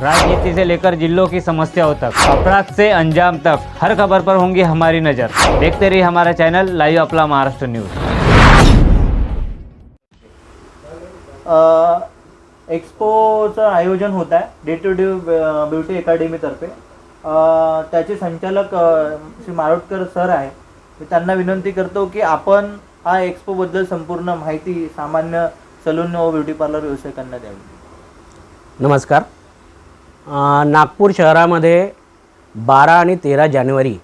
राजनीति से लेकर जिलों की समस्याओं तक अपराध से अंजाम तक हर खबर पर होंगी हमारी नज़र। देखते रहिए हमारा channel live Apla Maharashtra news. एक्सपोचं आयोजन होत आहे डे टू डे ब्युटी अकॅडमीतर्फे अ, त्याचे संचालक श्री मारोटकर सर आहे. मी त्यांना विनंती करतो की आपण हा एक्सपोबद्दल संपूर्ण माहिती सामान्य सलून व ब्युटी पार्लर व्यावसायिकांना द्यावी. नमस्कार. नागपूर शहरामध्ये बारा आणि तेरा जानेवारी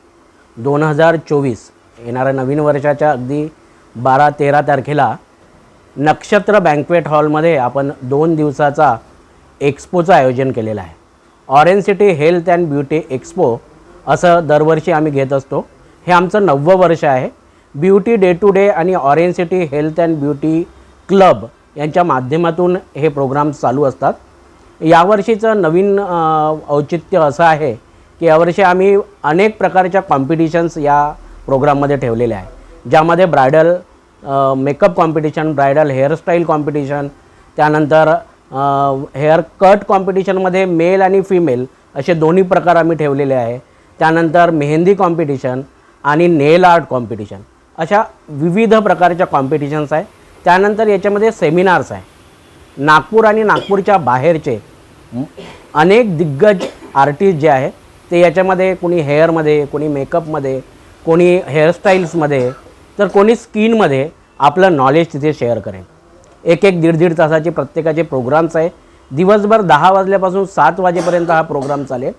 दोन हजार चोवीस येणाऱ्या नवीन वर्षाच्या अगदी बारा तेरा तारखेला नक्षत्र बँकवेट हॉलमध्ये आपण दोन दिवसाचा एक्सपोचं आयोजन केलेलं आहे. Orange city health and beauty expo असं दरवर्षी आम्ही घेत असतो. हे आमचं नववं वर्ष आहे. ब्युटी डे टू डे आणि orange city health and beauty club यांच्या माध्यमातून हे प्रोग्राम चालू असतात. यावर्षीचं नवीन औचित्य असं आहे की यावर्षी आम्ही अनेक प्रकारच्या कॉम्पिटिशन्स या प्रोग्राममध्ये ठेवलेल्या आहे ज्यामध्ये bridal makeup competition bridal hairstyle competition त्यानंतर हेअर कट कॉम्पिटिशनमध्ये मेल आणि फिमेल असे दोन्ही प्रकार आम्ही ठेवलेले आहे. त्यानंतर मेहंदी कॉम्पिटिशन आणि नेल आर्ट कॉम्पिटिशन अशा विविध प्रकारच्या कॉम्पिटिशन्स आहे त्यानंतर याच्यामध्ये सेमिनार्स आहे नागपूर आणि नागपूरच्या बाहेरचे अनेक दिग्गज आर्टिस्ट जे आहे ते याच्यामध्ये कोणी हेअरमध्ये कोणी मेकअपमध्ये कोणी हेअरस्टाईल्समध्ये तर कोणी स्किनमध्ये आपलं नॉलेज तिथे शेअर करेल. एक एक दीड दीड तासाचे प्रत्येकाचे प्रोग्राम्स आहे दिवसभर दहा वाजल्यापासून सात वाजेपर्यंत हा प्रोग्राम चालेल.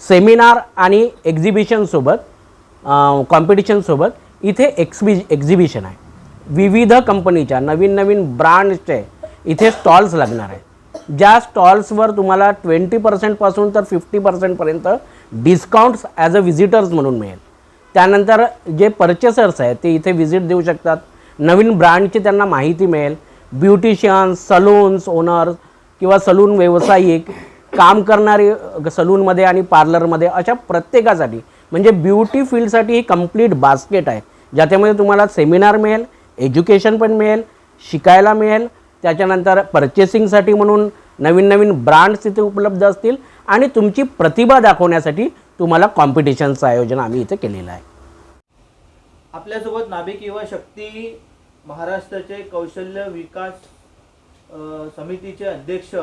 सेमिनार आणि एक्झिबिशनसोबत कॉम्पिटिशनसोबत इथे एक्सबि एक्झिबिशन आहे. विविध कंपनीच्या नवीन नवीन ब्रँड्सचे इथे स्टॉल्स लागणार आहे ज्या स्टॉल्सवर तुम्हाला ट्वेंटी पर्सेंटपासून तर फिफ्टी पर्सेंटपर्यंत डिस्काउंट्स ॲज अ व्हिजिटर्स म्हणून मिळेल. त्यानंतर जे पर्चेसर्स आहेत ते इथे व्हिजिट देऊ शकतात. नवीन ब्रँडची त्यांना माहिती मिळेल. ब्युटिशियन्स सलून्स ओनर्स किंवा सलून व्यावसायिक काम करणारे सलूनमध्ये आणि पार्लरमध्ये अशा प्रत्येकासाठी म्हणजे ब्युटी फील्डसाठी ही कंप्लीट बास्केट आहे. ज्याच्यामध्ये तुम्हाला सेमिनार मिळेल एज्युकेशन पण मिळेल शिकायला मिळेल. त्याच्यानंतर पर्चेसिंगसाठी म्हणून नवीन नवीन ब्रँड्स तिथे उपलब्ध असतील आणि तुमची प्रतिभा दाखवण्यासाठी तुम्हाला कॉम्पिटिशनचं आयोजन आम्ही इथे केलेलं आहे. आपल्यासोबत नाभिक युवा शक्ती महाराष्ट्राचे कौशल्य विकास समितीचे अध्यक्ष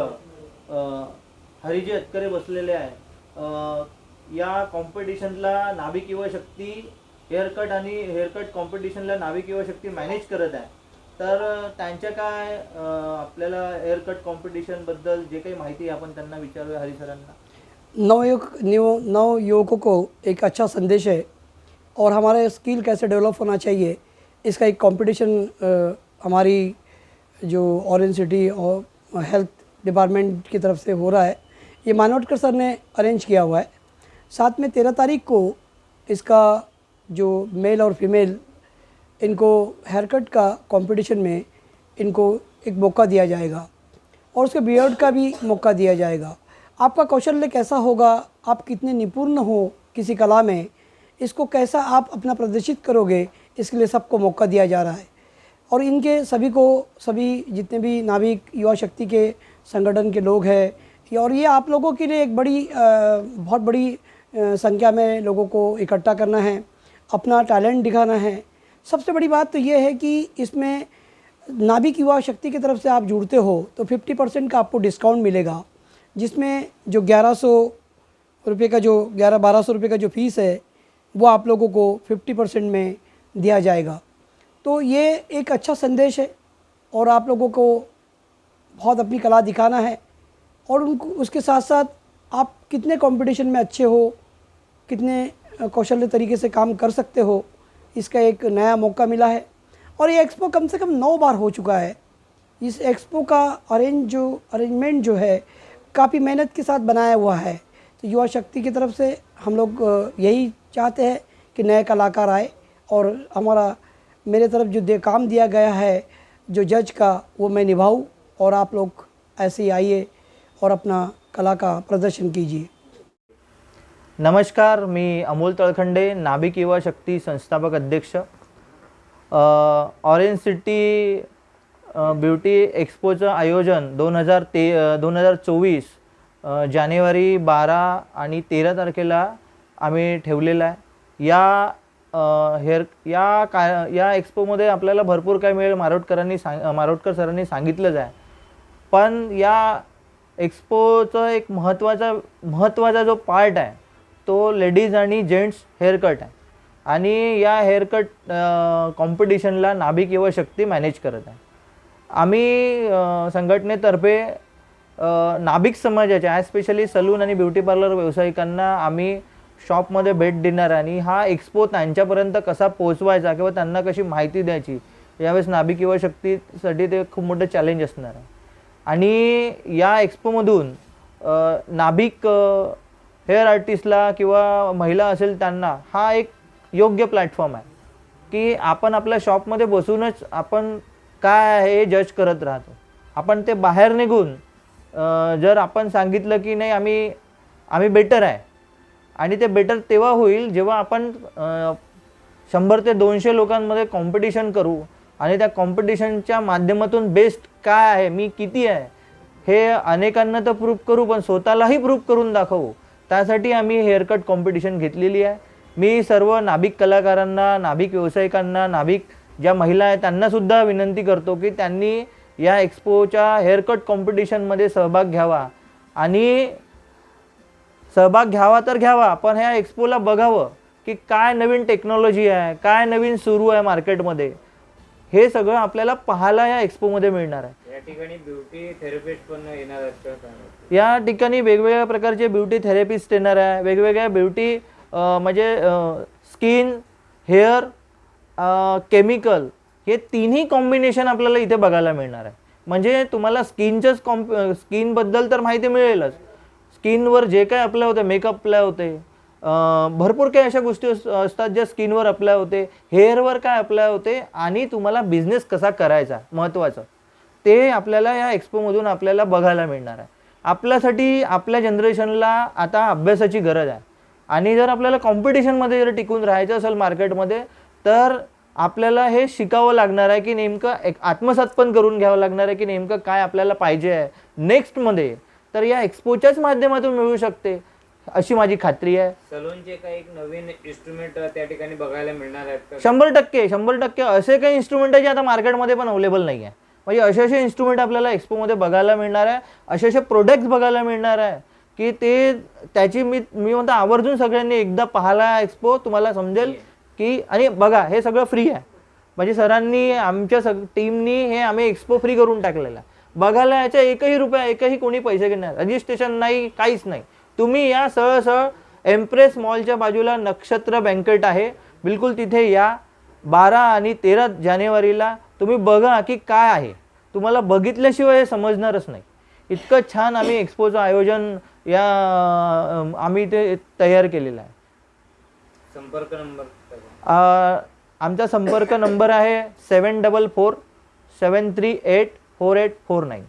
हरिजी अतकरे बसलेले आहे या कॉम्पिटिशनला नाभिक युवा शक्ती हेअरकट आणि हेअरकट कॉम्पिटिशनला नाभिक युवा शक्ती मॅनेज करत आहे तर, त्यांच्या काय आपल्याला हेअरकट कॉम्पिटिशनबद्दल जे काही माहिती आहे, आपण त्यांना विचारूया हरी सरांना नवयुवक नव नव युवकों को एक अच्छा संदेश है और हमारे स्किल कैसे डेवलप होना चाहिए, इसका एक कंपटीशन हमारी जो ऑरेंज सिटी और हेल्थ डिपार्टमेंट की तरफ़ से हो रहा है, ये मानवटकर सर ने अरेंज किया हुआ है। साथ में तेरह तारीख को इसका जो मेल और फीमेल इनको हेयर कट का कंपटीशन में इनको एक मौका दिया जाएगा और उसके बियर्ड का भी मौका दिया जाएगा। आपका कौशल्य कैसा होगा? आप कितने निपुण हो किसी कला में? इसको कैसा आप अपना प्रदर्शित करोगे? इसके लिए सबको मौका दिया जा रहा है। और इनके सभी को, सभी जितने भी नाविक, युवा शक्ति के संगठन के लोग हैं, और ये आप लोगों के लिए एक बड़ी बहुत बड़ी संख्या में लोगों को इकट्ठा करना है, अपना टैलेंट दिखाना है सबसे बड़ी बात तो ये है कि इसमें नाभिक युवा शक्ति की तरफ़ से आप जुड़ते हो तो 50 परसेंट का आपको डिस्काउंट मिलेगा, जिसमें जो 1100 रुपये का जो 11 1200 रुपये का जो फ़ीस है, वो आप लोगों को 50 परसेंट में दिया जाएगा। तो ये एक अच्छा संदेश है, और आप लोगों को बहुत अपनी कला दिखाना है, और उनको, उसके साथ साथ आप कितने कंपटीशन में अच्छे हो, कितने कौशल्य तरीके से काम कर सकते हो इसका एक नया मौका मिला है। और ये एक्सपो कम से कम नौ बार हो चुका है। इस एक्सपो का अरेंज जो अरेंजमेंट जो है, काफ़ी मेहनत के साथ बनाया हुआ है। तो युवा शक्ति की तरफ़ से हम लोग यही चाहते हैं कि नए कलाकार आए और हमारा, मेरे तरफ़ जो दे, काम दिया गया है, जो जज का, वो मैं निभाऊँ और आप लोग ऐसे ही आइए और अपना कला का प्रदर्शन कीजिए। नमस्कार मी अमोल तळखंडे नाभिक युवा शक्ती संस्थापक अध्यक्ष. ऑरेंज सिटी ब्युटी एक्सपोचं आयोजन दोन हजार ते दोन हजार चोवीस जानेवारी बारा आणि तेरा तारखेला आम्ही ठेवलेला आहे. या हेअर या का या एक्सपोमध्ये आपल्याला भरपूर काय मिळेल मारोटकरांनी सांग मारोटकर सरांनी सांगितलंच आहे. पण या एक्सपोचं एक महत्त्वाचा महत्त्वाचा जो पार्ट आहे तो लेडीज आणि जेंट्स हेअरकट आहे. आणि या हेअरकट कॉम्पिटिशनला नाभिक युवा शक्ती मॅनेज करत आहे. आम्ही संघटनेतर्फे नाभिक समाजाच्या स्पेशली सलून आणि ब्युटी पार्लर व्यावसायिकांना आम्ही शॉपमध्ये भेट देणार आहे. आणि हा एक्सपो त्यांच्यापर्यंत कसा पोहोचवायचा किंवा त्यांना कशी माहिती द्यायची यावेळेस नाभिक युवा शक्तीसाठी ते खूप मोठं चॅलेंज असणार आहे. आणि या एक्सपोमधून नाभिक हेअर आर्टिस्टला किंवा महिला असेल त्यांना हा एक योग्य प्लॅटफॉर्म आहे. की आपण आपल्या शॉपमध्ये बसूनच आपण काय आहे हे जज करत राहतो. आपण ते बाहेर निघून जर आपण सांगितलं की नाही आम्ही आम्ही बेटर आहे. आणि ते बेटर तेव्हा होईल जेव्हा आपण शंभर ते दोनशे लोकांमध्ये कॉम्पिटिशन करू आणि त्या कॉम्पिटिशनच्या माध्यमातून बेस्ट काय आहे मी किती आहे हे अनेकांना तर प्रूफ करू पण स्वतःलाही प्रूफ करून दाखवू. त्यासाठी आम्ही हेअरकट कॉम्पिटिशन घेतलेली आहे. मी सर्व नाभिक कलाकारांना नाभिक व्यावसायिकांना नाभिक ज्या महिला आहेत त्यांनासुद्धा विनंती करतो की त्यांनी या एक्सपोच्या हेअरकट कॉम्पिटिशनमध्ये सहभाग घ्यावा. आणि सहभाग घ्यावा तर घ्यावा पण ह्या एक्सपोला बघावं की काय नवीन टेक्नॉलॉजी आहे काय नवीन सुरू आहे मार्केटमध्ये हे सगळं आपल्याला पाहायला या एक्सपोमध्ये मिळणार आहे. या ठिकाणी ब्युटी थेरपिस्ट पण येणार आहेत? या ठिकाणी वेगवेगळ्या प्रकारचे ब्युटी थेरपिस्ट येणार आहे. वेगवेगळ्या ब्युटी म्हणजे स्किन हेअर केमिकल हे तिन्ही कॉम्बिनेशन आपल्याला इथे बघायला मिळणार आहे. म्हणजे तुम्हाला स्किनचंच कॉम्प स्किनबद्दल तर माहिती मिळेलच. स्किनवर जे काय अप्लाय होते मेकअप अप्लाय होते भरपूर काही अशा गोष्टी अस- असतात ज्या स्किनवर अप्लाय होते हेअरवर काय अप्लाय होते आणि तुम्हाला बिझनेस कसा करायचा महत्त्वाचं ते आपल्याला या एक्सपोमधून आपल्याला बघायला मिळणार आहे. आपल्यासाठी आपल्या जनरेशनला आता अभ्यासाची गरज आहे. आणि जर आपल्याला कॉम्पिटिशनमध्ये जर टिकून राहायचं असेल मार्केटमध्ये तर आपल्याला हे शिकावं लागणार आहे की नेमकं एक आत्मसात पण करून घ्यावं लागणार आहे की नेमकं काय आपल्याला पाहिजे आहे. नेक्स्टमध्ये तर या एक्सपोच्याच माध्यमातून मिळू शकते. अशी माझी खात्री आहे. सलूनचे काही एक नवीन इन्स्ट्रुमेंट त्या ठिकाणी बघायला मिळणार आहेत शंभर टक्के शंभर टक्के असे काही इन्स्ट्रुमेंट आहे जे आता मार्केटमध्ये पण अवेलेबल नाही आहे. म्हणजे असे असे इन्स्ट्रुमेंट आपल्याला एक्सपोमध्ये बघायला मिळणार आहे असे असे प्रोडक्ट्स बघायला मिळणार आहे की ते त्याची मी मी म्हणतो आवर्जून सगळ्यांनी एकदा पाहायला एक्सपो तुम्हाला समजेल की आणि बघा हे सगळं फ्री आहे. म्हणजे सरांनी आमच्या सग टीमनी हे आम्ही एक्सपो फ्री करून टाकलेलं आहे. बघायला याच्या एकही रुपया एकही कोणी पैसे घेणार रजिस्ट्रेशन नाही काहीच नाही. तुम्ही या सरळ एम्प्रेस मॉलच्या बाजूला नक्षत्र बँकेट आहे. बिलकुल तिथे या. बारा आणि तेरा जानेवारीला तुम्ही बघा की काय आहे. तुम्हाला बघितल्याशिवाय हे समजणारच नाही. इतकं छान आम्ही एक्सपोचं आयोजन या आम्ही ते तयार केलेलं आहे. संपर्क नंबर आमचा संपर्क नंबर आहे seven double four seven three eight four eight four nine